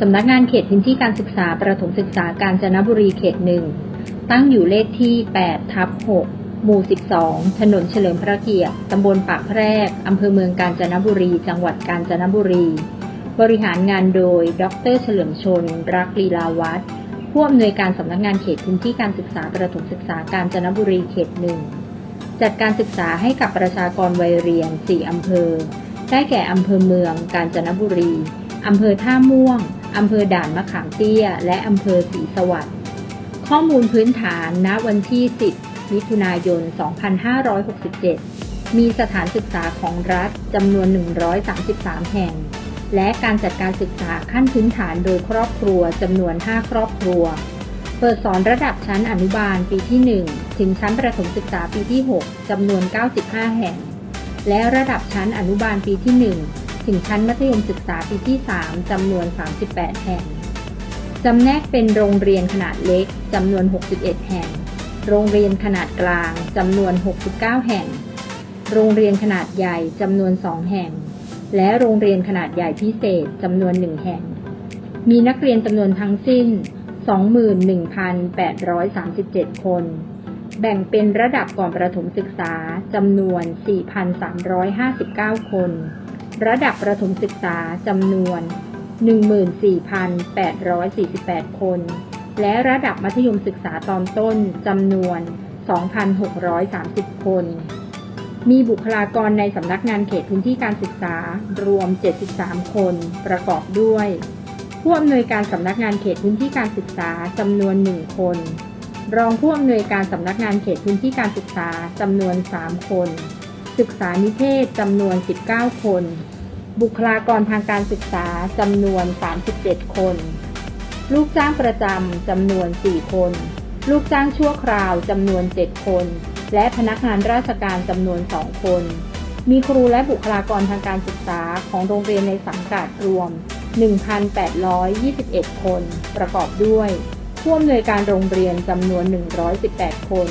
สำนักงานเขตพื้นที่การศึกษาประถมศึกษากาญจนบุรีเขตหนึ่งตั้งอยู่เลขที่ 8 ทับ 6 หมู่ 12 ถนนเฉลิมพระเกียรติ ตำบลปากแพรก อำเภอเมืองกาญจนบุรี จังหวัดกาญจนบุรี บริหารงานโดย ดร เฉลิมชน รักลีลาวัฒน์ผู้อำนวยการสำนักงานเขตพื้นที่การศึกษาประถมศึกษากาญจนบุรีเขตหนึ่งจัดการศึกษาให้กับประชากรวัยเรียน 4 อำเภอ ได้แก่อำเภอเมือง กาญจนบุรี อำเภอท่าม่วง อำเภอด่านมะขามเตี้ย และอำเภอศรีสวัสดิ์ข้อมูลพื้นฐานณวันที่ 10 มิถุนายน 2567 มีสถานศึกษาของรัฐจำนวน 133 แห่ง และการจัดการศึกษาขั้นพื้นฐานโดยครอบครัวจำนวน 5 ครอบครัว เปิดสอนระดับชั้นอนุบาลปีที่ 1 ถึงชั้นประถมศึกษาปีที่ 6 จำนวน 95 แห่ง และระดับชั้นอนุบาลปีที่ 1 ถึงชั้นมัธยมศึกษาปีที่ 3 จำนวน 38 แห่ง จำแนกเป็นโรงเรียนขนาดเล็ก จำนวน 61 แห่ง โรงเรียนขนาดกลาง จำนวน 69 แห่ง โรงเรียนขนาดใหญ่ จำนวน 2 แห่ง และโรงเรียนขนาดใหญ่พิเศษ จำนวน 1 แห่ง มีนักเรียนจำนวนทั้งสิ้น 21,837 คนแบ่งเป็นระดับก่อนประถมศึกษาจำนวน 4,359 คน ระดับประถมศึกษาจำนวน 14,848 คน และระดับมัธยมศึกษาตอนต้นจำนวน 2,630 คน มีบุคลากรในสำนักงานเขตพื้นที่การศึกษารวม 73 คน ประกอบด้วย ผู้อำนวยการสำนักงานเขตพื้นที่การศึกษาจำนวน 1 คน รองผู้อำนวยการสำนักงานเขตพื้นที่การศึกษาจำนวน 3 คน ศึกษานิเทศจำนวน 19 คน บุคลากรทางการศึกษาจำนวน 37 คน ลูกจ้างประจำจำนวน 4 คน ลูกจ้างชั่วคราวจำนวน 7 คน และพนักงานราชการจำนวน 2 คน มีครูและบุคลากรทางการศึกษาของโรงเรียนในสังกัดรวม 1,821 คน ประกอบด้วยผู้อำนวยการโรงเรียนจำนวน 118 คน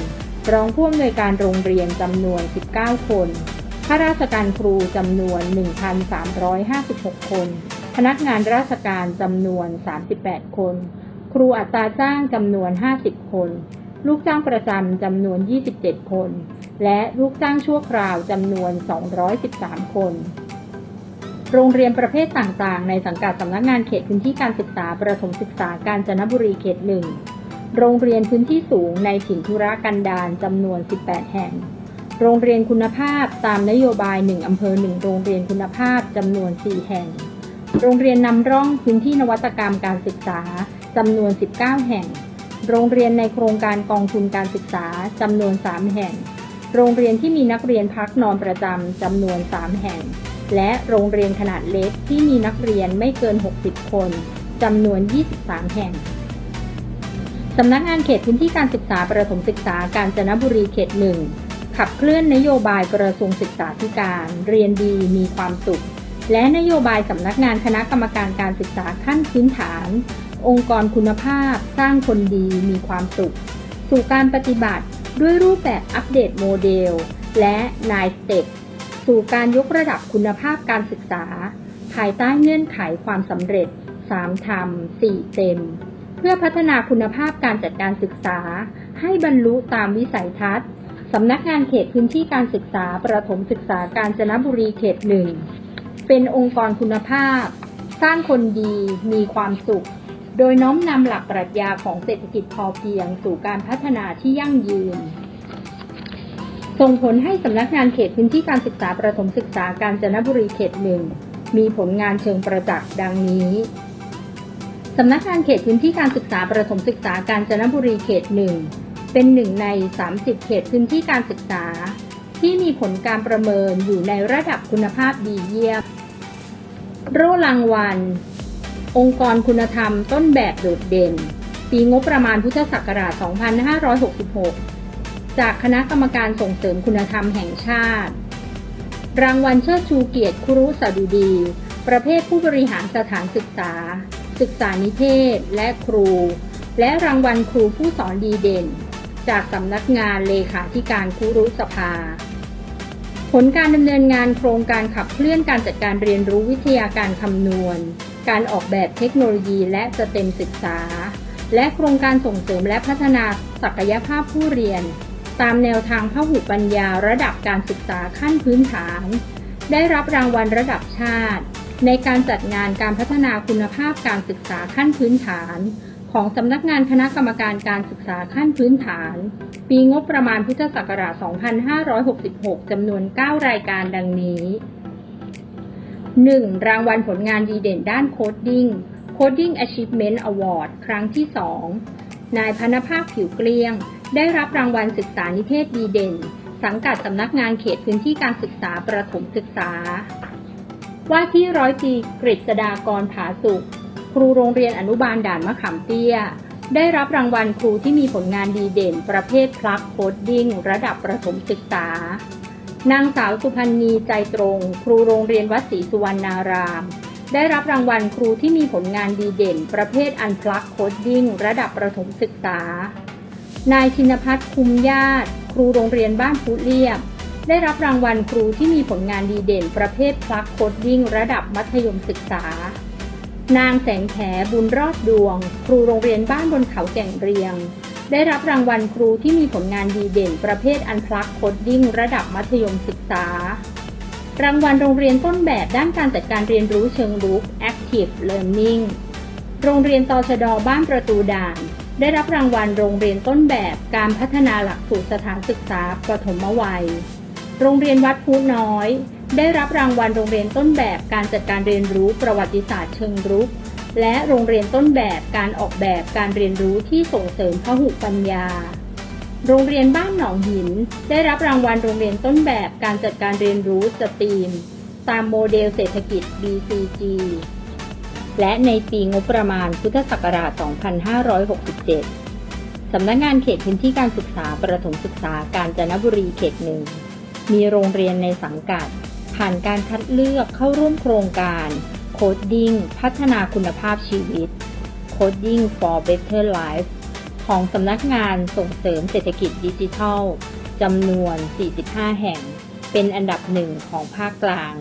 รองผู้อำนวยการโรงเรียนจำนวน 19 คน ข้าราชการครูจำนวน 1,356 คน พนักงานราชการจำนวน 38 คน ครูอัตราจ้างจำนวน 50 คน ลูกจ้างประจำจำนวน 27 คน และลูกจ้างชั่วคราวจำนวน 213 คน โรงเรียนประเภทต่างๆ ในสังกัดสำนักงานเขตพื้นที่การศึกษาประถมศึกษากาญจนบุรีเขตหนึ่ง โรงเรียนพื้นที่สูงในถิ่นธุรกันดารจำนวน 18 แห่ง โรงเรียนคุณภาพตามนโยบาย 1 อำเภอ 1 โรงเรียนคุณภาพจำนวน 4 แห่ง โรงเรียนนำร่องพื้นที่นวัตกรรมการศึกษาจำนวน 19 แห่ง โรงเรียนในโครงการกองทุนการศึกษาจำนวน 3 แห่ง โรงเรียนที่มีนักเรียนพักนอนประจำจำนวน 3 แห่ง และโรงเรียนขนาดเล็กที่มีนักเรียนไม่เกิน 60 คนจำนวน 23 แห่ง สำนักงานเขตพื้นที่การศึกษาประถมศึกษากาญจนบุรีเขตหนึ่งขับเคลื่อนนโยบายกระทรวงศึกษาธิการ เรียนดีมีความสุข และนโยบายสำนักงานคณะกรรมการการศึกษาขั้นพื้นฐาน องค์กรคุณภาพ สร้างคนดีมีความสุข สู่การปฏิบัติด้วยรูปแบบอัปเดตโมเดล และนายสเต็ปสู่การยกระดับคุณภาพการศึกษา ภายใต้เงื่อนไขความสำเร็จ 3 ธรรม 4 เต็ม เพื่อพัฒนาคุณภาพการจัดการศึกษา ให้บรรลุตามวิสัยทัศน์สำนักงานเขตพื้นที่การศึกษาประถมศึกษาการจนบุรีเขตหนึ่งเป็นองค์กรคุณภาพ สร้างคนดีมีความสุข โดยน้อมนำหลักปรัชญาของเศรษฐกิจพอเพียง สู่การพัฒนาที่ยั่งยืน ส่งผลให้สำนักงานเขตพื้นที่การศึกษาประถมศึกษาการจนบุรีเขตหนึ่งมีผลงานเชิงประจักษ์ดังนี้ สำนักงานเขตพื้นที่การศึกษาประถมศึกษาการจนบุรีเขตหนึ่งเป็นหนึ่งใน 30 เขตพื้นที่การศึกษา ที่มีผลการประเมินอยู่ในระดับคุณภาพดีเยี่ยมโร่รางวัลองค์กรคุณธรรมต้นแบบโดดเด่น ปีงบประมาณพุทธศักราช 2566 จากคณะกรรมการส่งเสริมคุณธรรมแห่งชาติ รางวัลเชิดชูเกียรติครุสดุดี ประเภทผู้บริหารสถานศึกษา ศึกษานิเทศและครู และรางวัลครูผู้สอนดีเด่น จากสำนักงานเลขาธิการครุสภา ผลการดำเนินงานโครงการขับเคลื่อนการจัดการเรียนรู้วิทยาการคำนวณ การออกแบบเทคโนโลยีและสเต็มศึกษา และโครงการส่งเสริมและพัฒนาศักยภาพผู้เรียน ตามแนวทางพหุปัญญาระดับการศึกษาขั้นพื้นฐาน ได้รับรางวัลระดับชาติ ในการจัดงานการพัฒนาคุณภาพการศึกษาขั้นพื้นฐาน ของสำนักงานคณะกรรมการการศึกษาขั้นพื้นฐาน ปีงบประมาณพุทธศักราช 2566 จำนวน 9 รายการดังนี้ 1. รางวัลผลงานดีเด่นด้านโคดดิ้ง Coding Achievement Award ครั้งที่ 2 นายพนภาคผิวเกลี้ยง ได้รับรางวัลศึกษานิเทศดีเด่น สังกัดสำนักงานเขตพื้นที่การศึกษาประถมศึกษา ว่าที่ร้อยตรีกฤษดากรผาสุข ครูโรงเรียนอนุบาลด่านมะขามเตี้ย ได้รับรางวัลครูที่มีผลงานดีเด่น ประเภทพลักโคดดิ้งระดับประถมศึกษา นางสาวสุพันธ์นีใจตรง ครูโรงเรียนวัดศรีสุวรรณาราม ได้รับรางวัลครูที่มีผลงานดีเด่น ประเภทอันพลักโคดดิ้งระดับประถมศึกษา นายชินพัฒน์คุมญาติ ครูโรงเรียนบ้านพุเรียบ ได้รับรางวัลครูที่มีผลงานดีเด่นประเภทพลักโคดดิ้งระดับมัธยมศึกษา นางแสงแขบุญรอดดวง ครูโรงเรียนบ้านบนเขาแก่งเรียง ได้รับรางวัลครูที่มีผลงานดีเด่นประเภทอันพลักโคดดิ้งระดับมัธยมศึกษา รางวัลโรงเรียนต้นแบบด้านการจัดการเรียนรู้เชิงรุก Active Learning โรงเรียนตชดบ้านประตูด่านได้รับรางวัลโรงเรียนต้นแบบการพัฒนาหลักสูตรสถานศึกษาประถมวัย โรงเรียนวัดพูน้อย ได้รับรางวัลโรงเรียนต้นแบบการจัดการเรียนรู้ประวัติศาสตร์เชิงรุก และโรงเรียนต้นแบบการออกแบบการเรียนรู้ที่ส่งเสริมพหุปัญญา โรงเรียนบ้านหนองหิน ได้รับรางวัลโรงเรียนต้นแบบการจัดการเรียนรู้สตรีม ตามโมเดลเศรษฐกิจ BCG และในปีงบประมาณพุทธศักราช 2567 สำนักงานเขตพื้นที่การศึกษาประถมศึกษาการจนบุรีเขตหนึ่ง มีโรงเรียนในสังกัด ผ่านการคัดเลือกเข้าร่วมโครงการโคดดิ้งพัฒนาคุณภาพชีวิต Coding for Better Life ของสำนักงานส่งเสริมเศรษฐกิจดิจิทัลจำนวน 45 แห่ง เป็นอันดับหนึ่งของภาคกลาง